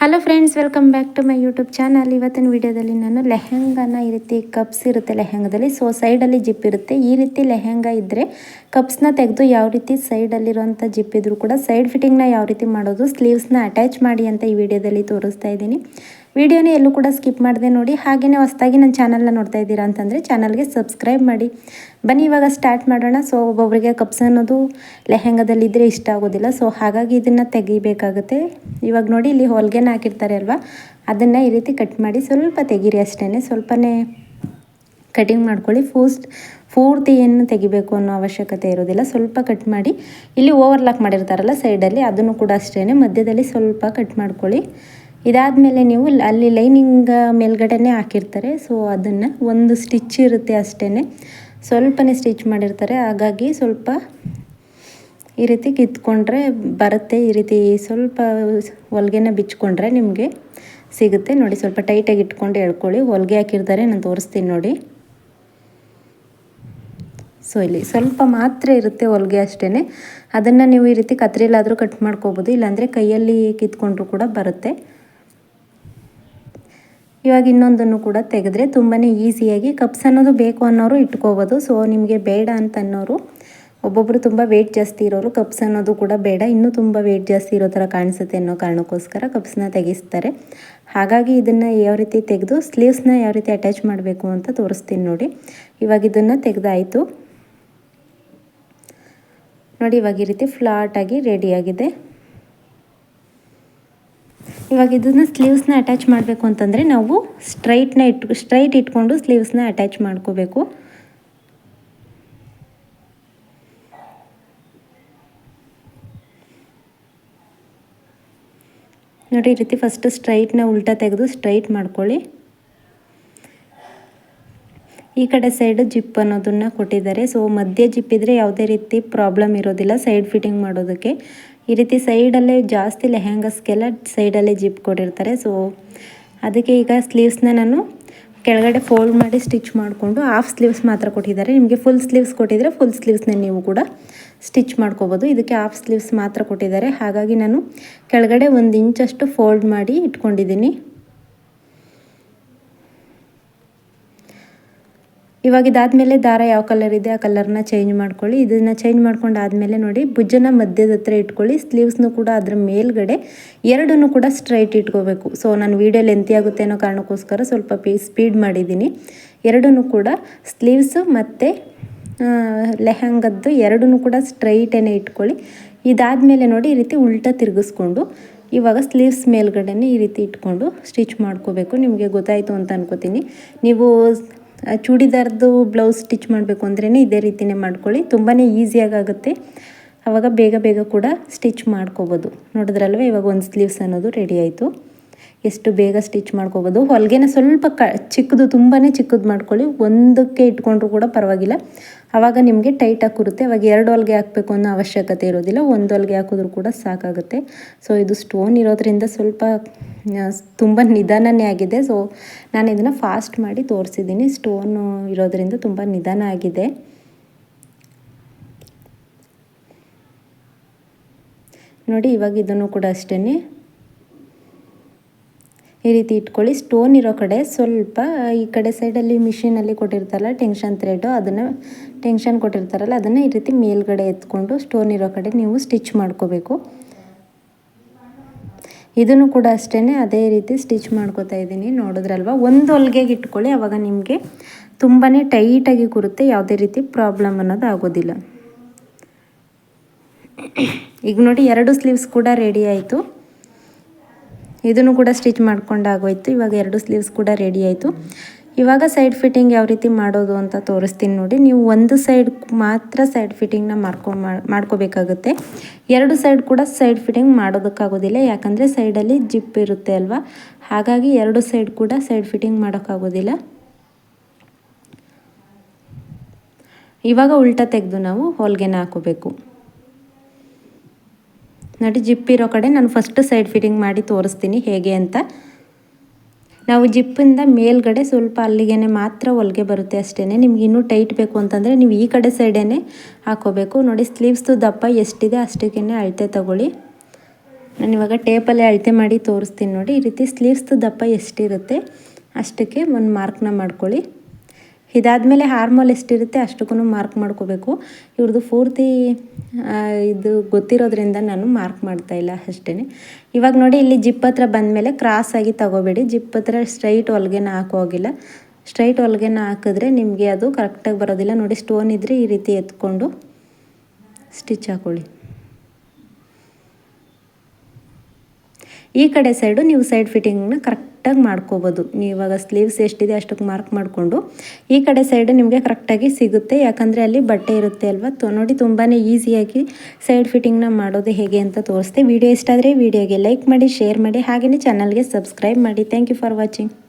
Hello friends welcome back to my YouTube channel ಇವತ್ತಿನ ವಿಡಿಯೋದಲ್ಲಿ ನಾನು ಲೆಹೆಂಗಾನ ಈ ರೀತಿ ಕಪ್ಸ್ ಇರುತ್ತೆ ಲೆಹೆಂಗದಲ್ಲಿ. ಸೊ ಸೈಡಲ್ಲಿ ಜಿಪ್ ಇರುತ್ತೆ. ಈ ರೀತಿ ಲೆಹೆಂಗಾ ಇದ್ದರೆ ಕಪ್ಸ್ನ ತೆಗೆದು ಯಾವ ರೀತಿ ಸೈಡಲ್ಲಿರುವಂಥ ಜಿಪ್ ಇದ್ದರೂ ಕೂಡ ಸೈಡ್ ಫಿಟ್ಟಿಂಗ್ನ ಯಾವ ರೀತಿ ಮಾಡೋದು ಸ್ಲೀವ್ಸ್ನ ಅಟ್ಯಾಚ್ ಮಾಡಿ ಅಂತ ಈ ವಿಡಿಯೋದಲ್ಲಿ ತೋರಿಸ್ತಾ ಇದ್ದೀನಿ. ವಿಡಿಯೋನ ಎಲ್ಲೂ ಕೂಡ ಸ್ಕಿಪ್ ಮಾಡಿದೆ ನೋಡಿ. ಹಾಗೆಯೇ ಹೊಸದಾಗಿ ನನ್ನ ಚಾನಲ್ನ ನೋಡ್ತಾ ಇದ್ದೀರಾ ಅಂತಂದರೆ ಚಾನಲ್ಗೆ ಸಬ್ಸ್ಕ್ರೈಬ್ ಮಾಡಿ. ಬನ್ನಿ, ಇವಾಗ ಸ್ಟಾರ್ಟ್ ಮಾಡೋಣ. ಸೊ ಒಬ್ಬೊಬ್ಬರಿಗೆ ಕಪ್ಸ್ ಅನ್ನೋದು ಲೆಹೆಂಗದಲ್ಲಿದ್ದರೆ ಇಷ್ಟ ಆಗೋದಿಲ್ಲ. ಸೊ, ಹಾಗಾಗಿ ಇದನ್ನು ತೆಗಿಬೇಕಾಗುತ್ತೆ. ಇವಾಗ ನೋಡಿ, ಇಲ್ಲಿ ಹೊಲ್ಗೆನ ಹಾಕಿರ್ತಾರೆ ಅಲ್ವಾ? ಅದನ್ನು ಈ ರೀತಿ ಕಟ್ ಮಾಡಿ ಸ್ವಲ್ಪ ತೆಗೀರಿ ಅಷ್ಟೇ ಸ್ವಲ್ಪನೇ ಕಟಿಂಗ್ ಮಾಡ್ಕೊಳ್ಳಿ. ಫೂಸ್ಟ್ ಪೂರ್ತಿ ಏನು ತೆಗಿಬೇಕು ಅನ್ನೋ ಅವಶ್ಯಕತೆ ಇರೋದಿಲ್ಲ. ಸ್ವಲ್ಪ ಕಟ್ ಮಾಡಿ. ಇಲ್ಲಿ ಓವರ್ಲಾಕ್ ಮಾಡಿರ್ತಾರಲ್ಲ ಸೈಡಲ್ಲಿ, ಅದನ್ನು ಕೂಡ ಅಷ್ಟೇ ಮಧ್ಯದಲ್ಲಿ ಸ್ವಲ್ಪ ಕಟ್ ಮಾಡ್ಕೊಳ್ಳಿ. ಇದಾದಮೇಲೆ ನೀವು ಅಲ್ಲಿ ಲೈನಿಂಗ್ ಮೇಲ್ಗಡೆನೇ ಹಾಕಿರ್ತಾರೆ. ಸೊ ಅದನ್ನು ಒಂದು ಸ್ಟಿಚ್ ಇರುತ್ತೆ ಅಷ್ಟೇ ಸ್ವಲ್ಪನೇ ಸ್ಟಿಚ್ ಮಾಡಿರ್ತಾರೆ. ಹಾಗಾಗಿ ಸ್ವಲ್ಪ ಈ ರೀತಿ ಕಿತ್ಕೊಂಡ್ರೆ ಬರುತ್ತೆ. ಈ ರೀತಿ ಸ್ವಲ್ಪ ಹೊಲ್ಗೆನ ಬಿಚ್ಕೊಂಡ್ರೆ ನಿಮಗೆ ಸಿಗುತ್ತೆ. ನೋಡಿ, ಸ್ವಲ್ಪ ಟೈಟಾಗಿ ಇಟ್ಕೊಂಡು ಎಳ್ಕೊಳ್ಳಿ ಹೊಲಿಗೆ ಹಾಕಿರ್ತಾರೆ. ನಾನು ತೋರಿಸ್ತೀನಿ ನೋಡಿ. ಸೊ ಇಲ್ಲಿ ಸ್ವಲ್ಪ ಮಾತ್ರ ಇರುತ್ತೆ ಹೊಲಿಗೆ ಅಷ್ಟೇ ಅದನ್ನು ನೀವು ಈ ರೀತಿ ಕತ್ರಿಲಾದರೂ ಕಟ್ ಮಾಡ್ಕೋಬೋದು. ಇಲ್ಲಾಂದರೆ ಕೈಯಲ್ಲಿ ಕಿತ್ಕೊಂಡ್ರೂ ಕೂಡ ಬರುತ್ತೆ. ಇವಾಗ ಇನ್ನೊಂದನ್ನು ಕೂಡ ತೆಗೆದ್ರೆ ತುಂಬಾ ಈಸಿಯಾಗಿ ಕಪ್ಸ್ ಅನ್ನೋದು ಬೇಕು ಅನ್ನೋರು ಇಟ್ಕೋಬೋದು. ಸೊ ನಿಮಗೆ ಬೇಡ ಅಂತ ಅನ್ನೋರು ಒಬ್ಬೊಬ್ಬರು ತುಂಬ ವೆಯ್ಟ್ ಜಾಸ್ತಿ ಇರೋರು ಕಪ್ಸ್ ಅನ್ನೋದು ಕೂಡ ಬೇಡ. ಇನ್ನೂ ತುಂಬ ವೆಯ್ಟ್ ಜಾಸ್ತಿ ಇರೋ ಥರ ಕಾಣಿಸುತ್ತೆ ಅನ್ನೋ ಕಾರಣಕ್ಕೋಸ್ಕರ ಕಪ್ಸ್ನ ತೆಗೆಸ್ತಾರೆ. ಹಾಗಾಗಿ ಇದನ್ನು ಯಾವ ರೀತಿ ತೆಗೆದು ಸ್ಲೀವ್ಸ್ನ ಯಾವ ರೀತಿ ಅಟ್ಯಾಚ್ ಮಾಡಬೇಕು ಅಂತ ತೋರಿಸ್ತೀನಿ ನೋಡಿ. ಇವಾಗ ಇದನ್ನು ತೆಗೆದಾಯಿತು. ನೋಡಿ, ಇವಾಗ ಈ ರೀತಿ ಫ್ಲಾಟಾಗಿ ರೆಡಿಯಾಗಿದೆ ಇವಾಗ ಇದನ್ನು ಸ್ಲೀವ್ಸ್ನ ಅಟ್ಯಾಚ್ ಮಾಡಬೇಕು ಅಂತಂದರೆ ನಾವು ಸ್ಟ್ರೈಟ್ನ ಇಟ್ಟು ಸ್ಟ್ರೈಟ್ ಇಟ್ಕೊಂಡು ಸ್ಲೀವ್ಸ್ನ ಅಟ್ಯಾಚ್ ಮಾಡ್ಕೋಬೇಕು. ನೋಡಿ ಈ ರೀತಿ ಫಸ್ಟ್ ಸ್ಟ್ರೈಟ್ನ ಉಲ್ಟಾ ತೆಗೆದು ಸ್ಟ್ರೈಟ್ ಮಾಡ್ಕೊಳ್ಳಿ. ಈ ಕಡೆ ಸೈಡ್ ಜಿಪ್ ಅನ್ನೋದನ್ನ ಕೊಟ್ಟಿದ್ದಾರೆ. ಸೊ ಮಧ್ಯೆ ಜಿಪ್ ಇದ್ದರೆ ಯಾವುದೇ ರೀತಿ ಪ್ರಾಬ್ಲಮ್ ಇರೋದಿಲ್ಲ. ಸೈಡ್ ಫಿಟ್ಟಿಂಗ್ ಮಾಡೋದಕ್ಕೆ. ಈ ರೀತಿ ಸೈಡಲ್ಲೇ ಜಾಸ್ತಿ ಲೆಹೆಂಗಸ್ಗೆಲ್ಲ ಸೈಡಲ್ಲೇ ಜಿಪ್ ಕೊಟ್ಟಿರ್ತಾರೆ. ಸೊ ಅದಕ್ಕೆ ಈಗ ಸ್ಲೀವ್ಸ್ನ ನಾನು ಕೆಳಗಡೆ ಫೋಲ್ಡ್ ಮಾಡಿ ಸ್ಟಿಚ್ ಮಾಡಿಕೊಂಡು ಹಾಫ್ ಸ್ಲೀವ್ಸ್ ಮಾತ್ರ ಕೊಟ್ಟಿದ್ದಾರೆ. ನಿಮಗೆ ಫುಲ್ ಸ್ಲೀವ್ಸ್ ಕೊಟ್ಟಿದ್ರೆ ಫುಲ್ ಸ್ಲೀವ್ಸ್ನ ನೀವು ಕೂಡ ಸ್ಟಿಚ್ ಮಾಡ್ಕೋಬೋದು. ಇದಕ್ಕೆ ಹಾಫ್ ಸ್ಲೀವ್ಸ್ ಮಾತ್ರ ಕೊಟ್ಟಿದ್ದಾರೆ. ಹಾಗಾಗಿ ನಾನು ಕೆಳಗಡೆ ಒಂದು ಇಂಚಷ್ಟು ಫೋಲ್ಡ್ ಮಾಡಿ ಇಟ್ಕೊಂಡಿದ್ದೀನಿ. ಇವಾಗ ಇದಾದಮೇಲೆ ದಾರ ಯಾವ ಕಲರ್ ಇದೆ, ಆ ಕಲರ್ನ ಚೇಂಜ್ ಮಾಡ್ಕೊಳ್ಳಿ. ಇದನ್ನು ಚೇಂಜ್ ಮಾಡ್ಕೊಂಡು ಆದಮೇಲೆ ನೋಡಿ, ಭುಜನ ಮಧ್ಯದ ಹತ್ರ ಇಟ್ಕೊಳ್ಳಿ. ಸ್ಲೀವ್ಸ್ನು ಕೂಡ ಅದ್ರ ಮೇಲ್ಗಡೆ ಎರಡನ್ನೂ ಕೂಡ ಸ್ಟ್ರೈಟ್ ಇಟ್ಕೋಬೇಕು. ಸೊ ನಾನು ವೀಡಿಯೋ ಲೆಂತಿ ಆಗುತ್ತೆ ಅನ್ನೋ ಕಾರಣಕ್ಕೋಸ್ಕರ ಸ್ವಲ್ಪ ಪೀ ಸ್ಪೀಡ್ ಮಾಡಿದ್ದೀನಿ. ಎರಡನ್ನೂ ಕೂಡ ಸ್ಲೀವ್ಸು ಮತ್ತು ಲೆಹಂಗದ್ದು ಎರಡನ್ನೂ ಕೂಡ ಸ್ಟ್ರೈಟೇ ಇಟ್ಕೊಳ್ಳಿ. ಇದಾದಮೇಲೆ ನೋಡಿ, ಈ ರೀತಿ ಉಲ್ಟಾ ತಿರುಗಿಸ್ಕೊಂಡು ಇವಾಗ ಸ್ಲೀವ್ಸ್ ಮೇಲ್ಗಡೆ ಈ ರೀತಿ ಇಟ್ಕೊಂಡು ಸ್ಟಿಚ್ ಮಾಡ್ಕೋಬೇಕು. ನಿಮಗೆ ಗೊತ್ತಾಯಿತು ಅಂತ ಅನ್ಕೋತೀನಿ. ನೀವು ಚೂಡಿದಾರ್ದು ಬ್ಲೌಸ್ ಸ್ಟಿಚ್ ಮಾಡಬೇಕು ಅಂದ್ರೇ ಇದೇ ರೀತಿಯೇ ಮಾಡ್ಕೊಳ್ಳಿ. ತುಂಬಾ ಆಗುತ್ತೆ ಆವಾಗ ಬೇಗ ಬೇಗ ಕೂಡ ಸ್ಟಿಚ್ ಮಾಡ್ಕೋಬೋದು. ನೋಡಿದ್ರಲ್ವ ಇವಾಗ ಒಂದು ಸ್ಲೀವ್ಸ್ ಅನ್ನೋದು ರೆಡಿ ಆಯಿತು. ಎಷ್ಟು ಬೇಗ ಸ್ಟಿಚ್ ಮಾಡ್ಕೋಬೋದು. ಹೊಲಿಗೆನ ಸ್ವಲ್ಪ ಕ, ಚಿಕ್ಕದು ತುಂಬಾ ಚಿಕ್ಕದು ಮಾಡ್ಕೊಳ್ಳಿ. ಒಂದಕ್ಕೆ ಇಟ್ಕೊಂಡ್ರು ಕೂಡ ಪರವಾಗಿಲ್ಲ. ಆವಾಗ ನಿಮಗೆ ಟೈಟಾಗಿ ಕೂರುತ್ತೆ ಅವಾಗ ಎರಡು ಹೊಲಿಗೆ ಹಾಕಬೇಕು ಅನ್ನೋ ಅವಶ್ಯಕತೆ ಇರೋದಿಲ್ಲ. ಒಂದು ಹೊಲಿಗೆ ಹಾಕಿದ್ರೂ ಕೂಡ ಸಾಕಾಗುತ್ತೆ. ಸೊ, ಇದು ಸ್ಟೋನ್ ಇರೋದ್ರಿಂದ ಸ್ವಲ್ಪ ತುಂಬ ನಿಧಾನನೇ ಆಗಿದೆ. ಸೊ, ನಾನು ಇದನ್ನು ಫಾಸ್ಟ್ ಮಾಡಿ ತೋರಿಸಿದ್ದೀನಿ. ಸ್ಟೋನು ಇರೋದ್ರಿಂದ ತುಂಬ ನಿಧಾನ ಆಗಿದೆ. ನೋಡಿ, ಇವಾಗ ಇದನ್ನು ಕೂಡ ಅಷ್ಟೇ ಈ ರೀತಿ ಇಟ್ಕೊಳ್ಳಿ. ಸ್ಟೋನ್ ಇರೋ ಕಡೆ ಸ್ವಲ್ಪ ಈ ಕಡೆ ಸೈಡಲ್ಲಿ ಮಿಷಿನಲ್ಲಿ ಕೊಟ್ಟಿರ್ತಾರಲ್ಲ ಟೆನ್ಷನ್ ಥ್ರೆಡು ಅದನ್ನು ಟೆನ್ಷನ್ ಕೊಟ್ಟಿರ್ತಾರಲ್ಲ, ಅದನ್ನು ಈ ರೀತಿ ಮೇಲ್ಗಡೆ ಎತ್ಕೊಂಡು ಸ್ಟೋನ್ ಇರೋ ಕಡೆ ನೀವು ಸ್ಟಿಚ್ ಮಾಡ್ಕೋಬೇಕು. ಇದನ್ನು ಕೂಡ ಅಷ್ಟೇ ಅದೇ ರೀತಿ ಸ್ಟಿಚ್ ಮಾಡ್ಕೋತಾ ಇದ್ದೀನಿ. ನೋಡಿದ್ರಲ್ವ? ಒಂದು ಹೊಲ್ಗೆಗೆ ಇಟ್ಕೊಳ್ಳಿ ಆವಾಗ ನಿಮಗೆ ತುಂಬಾ ಟೈಟಾಗಿ ಕೂರುತ್ತೆ, ಯಾವುದೇ ರೀತಿ ಪ್ರಾಬ್ಲಮ್ ಅನ್ನೋದು ಆಗೋದಿಲ್ಲ. ಈಗ ನೋಡಿ, ಎರಡು ಸ್ಲೀವ್ಸ್ ಕೂಡ ರೆಡಿ ಆಯಿತು. ಇದನ್ನು ಕೂಡ ಸ್ಟಿಚ್ ಮಾಡ್ಕೊಂಡು ಆಗೋಯ್ತು. ಇವಾಗ ಎರಡು ಸ್ಲೀವ್ಸ್ ಕೂಡ ರೆಡಿ ಆಯಿತು. ಇವಾಗ ಸೈಡ್ ಫಿಟ್ಟಿಂಗ್ ಯಾವ ರೀತಿ ಮಾಡೋದು ಅಂತ ತೋರಿಸ್ತೀನಿ ನೋಡಿ. ನೀವು ಒಂದು ಸೈಡ್ ಮಾತ್ರ ಸೈಡ್ ಫಿಟ್ಟಿಂಗ್ನ ಮಾಡ್ಕೊ, ಮಾಡ್ಕೋಬೇಕಾಗುತ್ತೆ. ಎರಡು ಸೈಡ್ ಕೂಡ ಸೈಡ್ ಫಿಟ್ಟಿಂಗ್ ಮಾಡೋದಕ್ಕಾಗೋದಿಲ್ಲ. ಯಾಕಂದರೆ ಸೈಡಲ್ಲಿ ಜಿಪ್ ಇರುತ್ತೆ ಅಲ್ವಾ? ಹಾಗಾಗಿ ಎರಡು ಸೈಡ್ ಕೂಡ ಸೈಡ್ ಫಿಟ್ಟಿಂಗ್ ಮಾಡೋಕ್ಕಾಗೋದಿಲ್ಲ. ಇವಾಗ ಉಲ್ಟಾ ತೆಗೆದು ನಾವು ಹೋಲ್ಗೆನ ಹಾಕೋಬೇಕು. ನೋಡಿ ಇರೋ ಕಡೆ ನಾನು ಫಸ್ಟ್ ಸೈಡ್ ಫಿಟ್ಟಿಂಗ್ ಮಾಡಿ ತೋರಿಸ್ತೀನಿ ಹೇಗೆ ಅಂತ. ನಾವು ಜಿಪ್ಪಿಂದ ಮೇಲ್ಗಡೆ ಸ್ವಲ್ಪ ಅಲ್ಲಿಗೆ ಮಾತ್ರ ಹೊಲಿಗೆ ಬರುತ್ತೆ ಅಷ್ಟೇ ನಿಮ್ಗೆ ಇನ್ನೂ ಟೈಟ್ ಬೇಕು ಅಂತಂದರೆ ನೀವು ಈ ಕಡೆ ಸೈಡೇ ಹಾಕೋಬೇಕು. ನೋಡಿ ಸ್ಲೀವ್ಸ್ದು ದಪ್ಪ ಎಷ್ಟಿದೆ ಅಷ್ಟಕ್ಕೇ ಅಳತೆ ತಗೊಳ್ಳಿ. ನಾನು ಇವಾಗ ಟೇಪಲ್ಲೇ ಅಳತೆ ಮಾಡಿ ತೋರಿಸ್ತೀನಿ ನೋಡಿ, ಈ ರೀತಿ ಸ್ಲೀವ್ಸ್ದು ದಪ್ಪ ಎಷ್ಟಿರುತ್ತೆ ಅಷ್ಟಕ್ಕೆ ಒಂದು ಮಾರ್ಕ್ನ ಮಾಡ್ಕೊಳ್ಳಿ. ಇದಾದಮೇಲೆ ಹಾರ್ಮೋಲ್ ಎಷ್ಟಿರುತ್ತೆ ಅಷ್ಟಕ್ಕೂ ಮಾರ್ಕ್ ಮಾಡ್ಕೋಬೇಕು. ಇವ್ರದ್ದು ಪೂರ್ತಿ ಇದು ಗೊತ್ತಿರೋದ್ರಿಂದ ನಾನು ಮಾರ್ಕ್ ಮಾಡ್ತಾ ಇಲ್ಲ ಅಷ್ಟೇ ಇವಾಗ ನೋಡಿ ಇಲ್ಲಿ ಜಿಪ್ ಹತ್ರ ಬಂದಮೇಲೆ ಆಗಿ ತಗೋಬೇಡಿ. ಜಿಪ್ ಹತ್ರ ಸ್ಟ್ರೈಟ್ ಹೊಲ್ಗೆನ ಹಾಕೋಗಿಲ್ಲ ಸ್ಟ್ರೈಟ್ ಹೊಲ್ಗೆನ ಹಾಕಿದ್ರೆ ನಿಮಗೆ ಅದು ಕರೆಕ್ಟಾಗಿ ಬರೋದಿಲ್ಲ. ನೋಡಿ ಸ್ಟೋನ್ ಇದ್ದರೆ ಈ ರೀತಿ ಎತ್ಕೊಂಡು ಸ್ಟಿಚ್ ಹಾಕೊಳ್ಳಿ. ಈ ಕಡೆ ಸೈಡು ನೀವು ಸೈಡ್ ಫಿಟ್ಟಿಂಗ್ನ ಕರೆಕ್ಟಾಗಿ ಮಾಡ್ಕೋಬೋದು. ನೀವು ಇವಾಗ ಸ್ಲೀವ್ಸ್ ಎಷ್ಟಿದೆ ಅಷ್ಟಕ್ಕೆ ಮಾರ್ಕ್ ಮಾಡಿಕೊಂಡು, ಈ ಕಡೆ ಸೈಡ್ ನಿಮಗೆ ಕರೆಕ್ಟಾಗಿ ಸಿಗುತ್ತೆ. ಯಾಕಂದರೆ ಅಲ್ಲಿ ಬಟ್ಟೆ ಇರುತ್ತೆ ಅಲ್ವಾ? ತೊ ನೋಡಿ ತುಂಬಾ ಈಸಿಯಾಗಿ ಸೈಡ್ ಫಿಟ್ಟಿಂಗ್ನ ಮಾಡೋದು ಹೇಗೆ ಅಂತ ತೋರಿಸ್ತೆ. ವಿಡಿಯೋ ಇಷ್ಟ ಆದರೆ ವಿಡಿಯೋಗೆ ಲೈಕ್ ಮಾಡಿ ಶೇರ್ ಮಾಡಿ ಹಾಗೆಯೇ ಚಾನಲ್ಗೆ ಸಬ್ಸ್ಕ್ರೈಬ್ ಮಾಡಿ. Thank you for watching